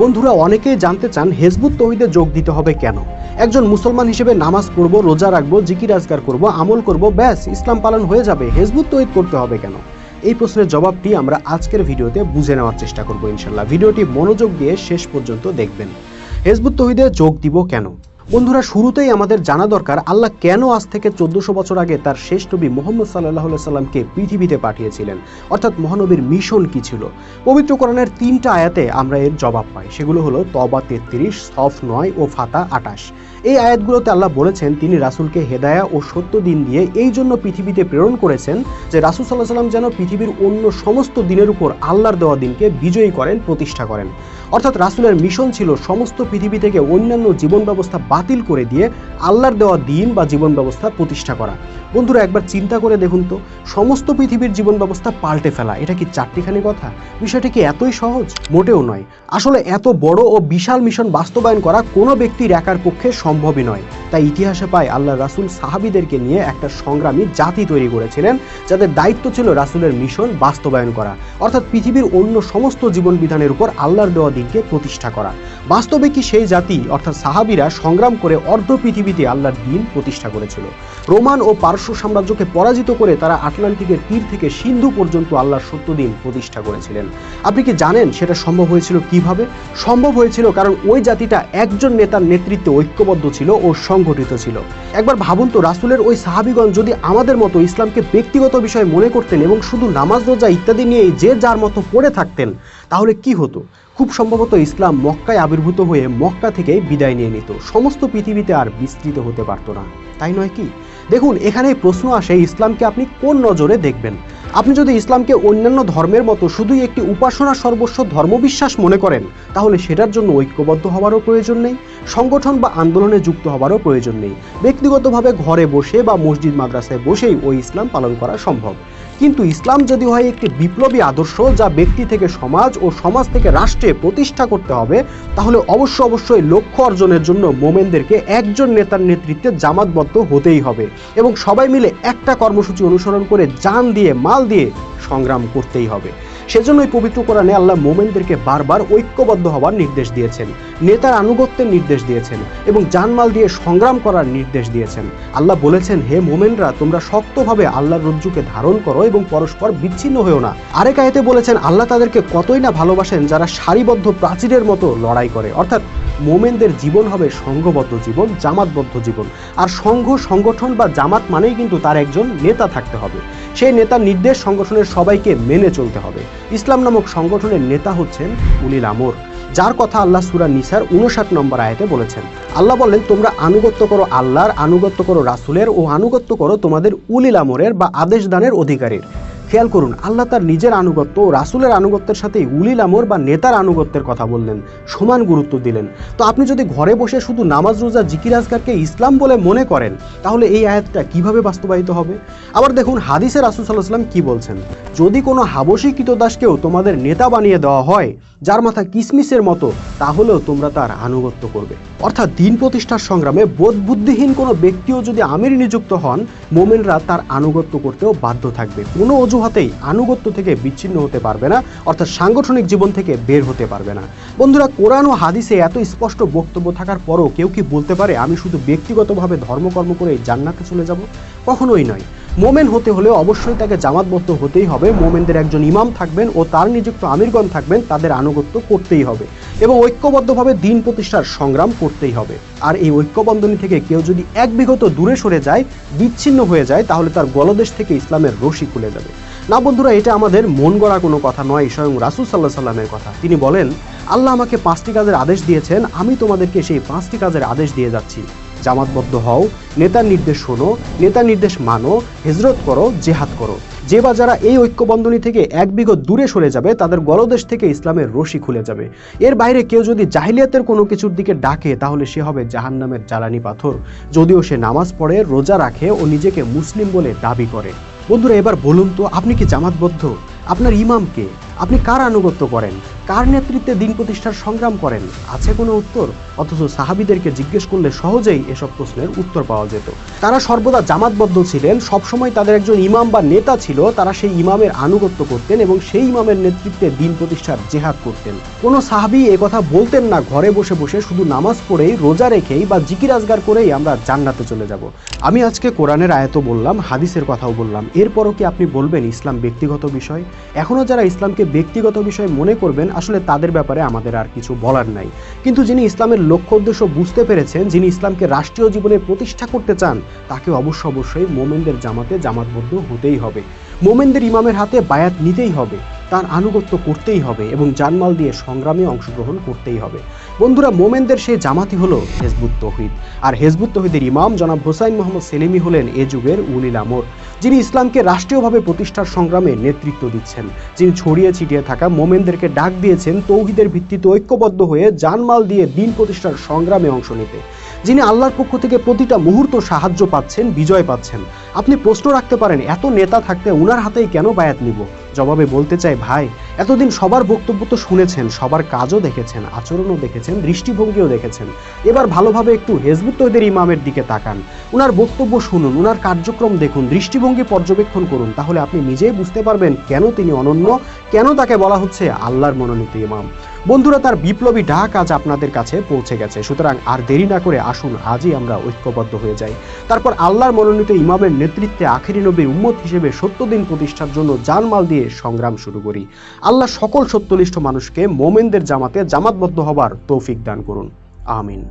বন্ধুরা, অনেকেই জানতে চান হেজবুত তহিদে যোগ দিতে হবে কেন? একজন মুসলমান হিসেবে নামাজ পড়ব, রোজা রাখব, জিকির আজগার করব, আমল করব, ব্যাস, ইসলাম পালন হয়ে যাবে। হেজবুত তহিদ করতে হবে কেন? এই প্রশ্নের জবাবটি আমরা আজকের ভিডিওতে বুঝে নেওয়ার চেষ্টা করব ইনশাল্লাহ ভিডিওটি মনোযোগ দিয়ে শেষ পর্যন্ত দেখবেন। হেজবুত তহিদে যোগ দিব কেন? বন্ধুরা, শুরুতেই আমাদের জানা দরকার, আল্লাহ কেন আজ থেকে চোদ্দশো বছর আগে তার শেষ নবী মোহাম্মদ সাল্লাহ সাল্লামকে পৃথিবীতে পাঠিয়েছিলেন? অর্থাৎ মহানবীর মিশন কি ছিল? পবিত্র কোরআনের তিনটা আয়াতে আমরা এর জবাব পাই। সেগুলো হলো তবা তেত্রিশ, সফ নয় ও ফাতা আটাশ এই আয়াতগুলোতে আল্লাহ বলেছেন, তিনি রাসূলকে হেদায়া ও সত্য দিন দিয়ে এই জন্য পৃথিবীতে প্রেরণ করেছেন যে রাসূল সাল্লাহ সাল্লাম যেন পৃথিবীর অন্য সমস্ত দিনের উপর আল্লাহর দেওয়া দিনকে বিজয়ী করেন, প্রতিষ্ঠা করেন। অর্থাৎ রাসূলের মিশন ছিল সমস্ত পৃথিবী থেকে অন্যান্য জীবন ব্যবস্থা বাতিল করে দিয়ে আল্লাহর দেওয়া দিন বা জীবন ব্যবস্থা প্রতিষ্ঠা করা। বন্ধুরা, একবার চিন্তা করে দেখুন তো, সমস্ত পৃথিবীর জীবন ব্যবস্থা পাল্টে ফেলা, এটা কি চারটিখানি কথা? বিষয়টি কি এতই সহজ? মোটেও নয়। আসলে এত বড় ও বিশাল মিশন বাস্তবায়ন করা কোনো ব্যক্তির একার পক্ষে সম্ভবই নয়। তাই ইতিহাসে পায় আল্লাহ রাসূল সাহাবিদেরকে নিয়ে একটা সংগ্রামী জাতি তৈরি করেছিলেন, যাদের দায়িত্ব ছিল রাসূলের মিশন বাস্তবায়ন করা। অর্থাৎ পৃথিবীর অন্য সমস্ত জীবন বিধানের উপর আল্লাহর দেওয়া দিনকে প্রতিষ্ঠা করা। বাস্তবে কি সেই জাতি, অর্থাৎ সাহাবিরা সংগ্রাম করে অর্ধ পৃথিবীতে আল্লাহর দিন প্রতিষ্ঠা করেছিল? রোমান ও পারস্য সাম্রাজ্যকে পরাজিত করে তারা আটলান্টিকের তীর থেকে সিন্ধু পর্যন্ত আল্লাহর সত্য দিন প্রতিষ্ঠা করেছিলেন। আপনি কি জানেন সেটা সম্ভব হয়েছিল কীভাবে? সম্ভব হয়েছিল কারণ ওই জাতিটা একজন নেতার নেতৃত্বে ঐক্যবদ্ধ ছিল ও সংগঠিত ছিল। একবার ভাবুন তো, রাসূলের ওই সাহাবিগণ যদি আমাদের মতো ইসলামকে ব্যক্তিগত বিষয় মনে করতেন এবং শুধু নামাজ, রোজা ইত্যাদি নিয়েই যে যার মতো পড়ে থাকতেন তাহলে কি হতো? খুব সম্ভবত ইসলাম মক্কায় আবির্ভূত হয়ে মক্কা থেকে বিদায় নিয়ে নিত। সমস্ত পৃথিবীতে আর বিস্তৃত হতে পারতো না। তাই নয় কি? দেখুন, এখানে প্রশ্ন আসে ইসলামকে আপনি কোন নজরে দেখবেন? আপনি যদি ইসলামকে অন্যান্য ধর্মের মতো শুধুই একটি উপাসনা সর্বস্ব ধর্মবিশ্বাস মনে করেন, তাহলে সেটার জন্য ঐক্যবদ্ধ হওয়ারও প্রয়োজন নেই, সংগঠন বা আন্দোলনে যুক্ত হওয়ারও প্রয়োজন নেই। ব্যক্তিগতভাবে ঘরে বসে বা মসজিদ মাদ্রাসায় বসেই ওই ইসলাম পালন করা সম্ভব। কিন্তু ইসলাম যদি হয় একটি বিপ্লবী আদর্শ যা ব্যক্তি থেকে সমাজ ও সমাজ থেকে রাষ্ট্রে প্রতিষ্ঠা করতে হবে, তাহলে অবশ্য অবশ্যই লক্ষ্য অর্জনের জন্য মোমেনদেরকে একজন নেতার নেতৃত্বে জামাতবদ্ধ হতেই হবে এবং সবাই মিলে একটা কর্মসূচি অনুসরণ করে যান দিয়ে মাল দিয়ে সংগ্রাম করতেই হবে। সেজন্যই পবিত্র কোরআনে আল্লাহ মোমেনদেরকে বারবার ঐক্যবদ্ধ হওয়ার নির্দেশ দিয়েছেন, নেতার আনুগত্যের নির্দেশ দিয়েছেন এবং জানমাল দিয়ে সংগ্রাম করার নির্দেশ দিয়েছেন। আল্লাহ বলেছেন, হে মোমেনরা, তোমরা শক্তভাবে আল্লাহর রজ্জুকে ধারণ করো এবং পরস্পর বিচ্ছিন্ন হয়েও না। আরেক আয়তে বলেছেন, আল্লাহ তাদেরকে কতই না ভালোবাসেন যারা সারিবদ্ধ প্রাচীরের মতো লড়াই করে। অর্থাৎ মোমেনদের জীবন হবে সংঘবদ্ধ জীবন, জামাতবদ্ধ জীবন। আর সংঘ, সংগঠন বা জামাত মানেই কিন্তু তার একজন নেতা থাকতে হবে। সেই নেতার নির্দেশ সংগঠনের সবাইকে মেনে চলতে হবে। ইসলাম নামক সংগঠনের নেতা হচ্ছেন উলিল আমর, যার কথা আল্লাহ সুরা নিসার উনষাট নম্বর আয়াতে বলেছেন। আল্লাহ বললেন তোমরা আনুগত্য করো আল্লাহর, আনুগত্য করো রাসুলের ও আনুগত্য করো তোমাদের উলিল আমরের বা আদেশ দানের অধিকারীর। খেয়াল করুন, আল্লাহ তার নিজের আনুগত্য ও রাসুলের আনুগত্যের সাথে উলিল আমর বা নেতার আনুগত্যের কথা বললেন, সমান গুরুত্ব দিলেন। তো আপনি যদি ঘরে বসে শুধু নামাজ, রোজা, জিকির আজগারকে ইসলাম বলে মনে করেন, তাহলে এই আয়াতটা কীভাবে বাস্তবায়িত হবে? আবার দেখুন হাদিসের রাসুল সাল্লাহ সাল্লাম কি বলছেন? যদি কোনো হাবশী কৃতদাসকেও তোমাদের নেতা বানিয়ে দেওয়া হয়, যার মাথা কিসমিসের মতো, তাহলেও তোমরা তার আনুগত্য করবে। অর্থাৎ দিন প্রতিষ্ঠার সংগ্রামে বোধ বুদ্ধিহীন কোনো ব্যক্তিও যদি আমির নিযুক্ত হন, মোমেনরা তার আনুগত্য করতেও বাধ্য থাকবে। কোনো অজুহাতেই আনুগত্য থেকে বিচ্ছিন্ন হতে পারবে না, অর্থাৎ সাংগঠনিক জীবন থেকে বের হতে পারবে না। বন্ধুরা, কোরআন ও হাদিসে এত স্পষ্ট বক্তব্য থাকার পরও কেউ কি বলতে পারে, আমি শুধু ব্যক্তিগতভাবে ধর্মকর্ম করে জান্নাতে চলে যাব? কখনোই নয়। মোমেন হতে হলে অবশ্যই তাকে জামাতবদ্ধ হতেই হবে। মোমেনদের একজন ইমাম থাকবেন ও তার নিযুক্ত আমিরগণ থাকবেন, তাদের আনুগত্য করতেই হবে এবং ঐক্যবদ্ধভাবে দিন প্রতিষ্ঠার সংগ্রাম করতেই হবে। আর এই ঐক্যবন্ধনী থেকে কেউ যদি এক বিগত দূরে সরে যায়, বিচ্ছিন্ন হয়ে যায়, তাহলে তার গলদেশ থেকে ইসলামের রশি খুলে যাবে। না বন্ধুরা, এটা আমাদের মন গড়া কোনো কথা নয়, স্বয়ং রাসুল সাল্লাহ সাল্লামের কথা। তিনি বলেন, আল্লাহ আমাকে পাঁচটি কাজের আদেশ দিয়েছেন, আমি তোমাদেরকে সেই পাঁচটি কাজের আদেশ দিয়ে যাচ্ছি। জামাতবদ্ধ হও, নেতার নির্দেশ শোনো, নেতার নির্দেশ মানো, হিজরত করো, জেহাদ করো। যে বা যারা এই ঐক্যবন্ধনী থেকে এক বিঘত দূরে সরে যাবে, তাদের গলদেশ থেকে ইসলামের রশি খুলে যাবে। এর বাইরে কেউ যদি জাহিলিয়াতের কোনো কিছুর দিকে ডাকে, তাহলে সে হবে জাহান্নামের জ্বালানি পাথর। যদিও সে নামাজ পড়ে, রোজা রাখে ও নিজেকে মুসলিম বলে দাবি করে। বন্ধুরা, এবার বলুন তো, আপনি কি জামাতবদ্ধ? আপনার ইমামকে আপনি কার আনুগত্য করেন? কার নেতৃত্বে দিন প্রতিষ্ঠার সংগ্রাম করেন? আছে কোনো উত্তর? অথচ সাহাবিদেরকে জিজ্ঞেস করলে সহজেই এসব প্রশ্নের উত্তর পাওয়া যেত। তারা সর্বদা জামাতবদ্ধ ছিলেন, সবসময় তাদের একজন ইমাম বা নেতা ছিল, তারা সেই ইমামের আনুগত্য করতেন এবং সেই ইমামের নেতৃত্বে দিন প্রতিষ্ঠার জেহাদ করতেন। কোনো সাহাবি কথা বলতেন না, ঘরে বসে বসে শুধু নামাজ পড়েই, রোজা রেখেই বা জিকির আজগার করেই আমরা জান্নাতে চলে যাব। আমি আজকে কোরআনের আয়াতও বললাম, হাদিসের কথাও বললাম। এরপরও কি আপনি বলবেন ইসলাম ব্যক্তিগত বিষয়? এখনও যারা ইসলামকে ব্যক্তিগত বিষয় মনে করবেন, আসলে তাদের ব্যাপারে আমাদের আর কিছু বলার নাই। কিন্তু যিনি ইসলামের লক্ষ্য উদ্দেশ্য বুঝতে পেরেছেন, যিনি ইসলামকে রাষ্ট্রীয় জীবনে প্রতিষ্ঠা করতে চান, তাকে অবশ্য অবশ্যই মোমেনদের জামাতে জামাতবদ্ধ হতেই হবে। মোমেনদের ইমামের হাতে বায়াত নিতেই হবে। তার আনুগত্য করতেই হবে এবং জানমাল দিয়ে সংগ্রামে অংশগ্রহণ করতেই হবে। বন্ধুরা, মোমেনদের সেই জামাতি হলো হেজবুত তহিদ। আর হেজবুত তহিদের ইমাম জনাব হোসাইন মোহাম্মদ সেলিমি হলেন এ যুগের উলিল আমর, যিনি ইসলামকে রাষ্ট্রীয়ভাবে প্রতিষ্ঠার সংগ্রামে নেতৃত্ব দিচ্ছেন। যিনি ছড়িয়ে ছিটিয়ে থাকা মোমেনদেরকে ডাক দিয়েছেন তৌহিদের ভিত্তিতে ঐক্যবদ্ধ হয়ে জানমাল দিয়ে দিন প্রতিষ্ঠার সংগ্রামে অংশ নিতে। যিনি আল্লাহর পক্ষ থেকে প্রতিটা মুহূর্ত সাহায্য পাচ্ছেন, বিজয় পাচ্ছেন। আপনি প্রশ্ন রাখতে পারেন, এত নেতা থাকতে উনার হাতেই কেন বায়াত নিব? জবাবে বলতে চাই, ভাই, এতদিন সবার বক্তব্য তো শুনেছেন, সবার কাজও দেখেছেন, আচরণও দেখেছেন, দৃষ্টিভঙ্গিও দেখেছেন। এবার ভালোভাবে একটু হেজবুত তৈদের ইমামের দিকে তাকান। উনার বক্তব্য শুনুন, উনার কার্যক্রম দেখুন, দৃষ্টিভঙ্গি পর্যবেক্ষণ করুন, তাহলে আপনি নিজেই বুঝতে পারবেন কেন তিনি অনন্য, কেন তাকে বলা হচ্ছে আল্লাহর মনোনীত ইমাম। বন্ধুরা, তার বিপ্লবী ডাক আজ আপনাদের কাছে পৌঁছে গেছে। সুতরাং আর দেরি না করে আসুন, আজই আমরা ঐক্যবদ্ধ হয়ে যাই। তারপর আল্লাহর মনোনীত ইমামের নেতৃত্বে আখেরি নবীর উম্মত হিসেবে সত্যদিন প্রতিষ্ঠার জন্য জানমাল দিয়ে সংগ্রাম শুরু করি। আল্লাহ সকল সত্যনিষ্ঠ মানুষকে মোমেনদের জামাতে জামাতবদ্ধ হবার তৌফিক দান করুন। আমিন।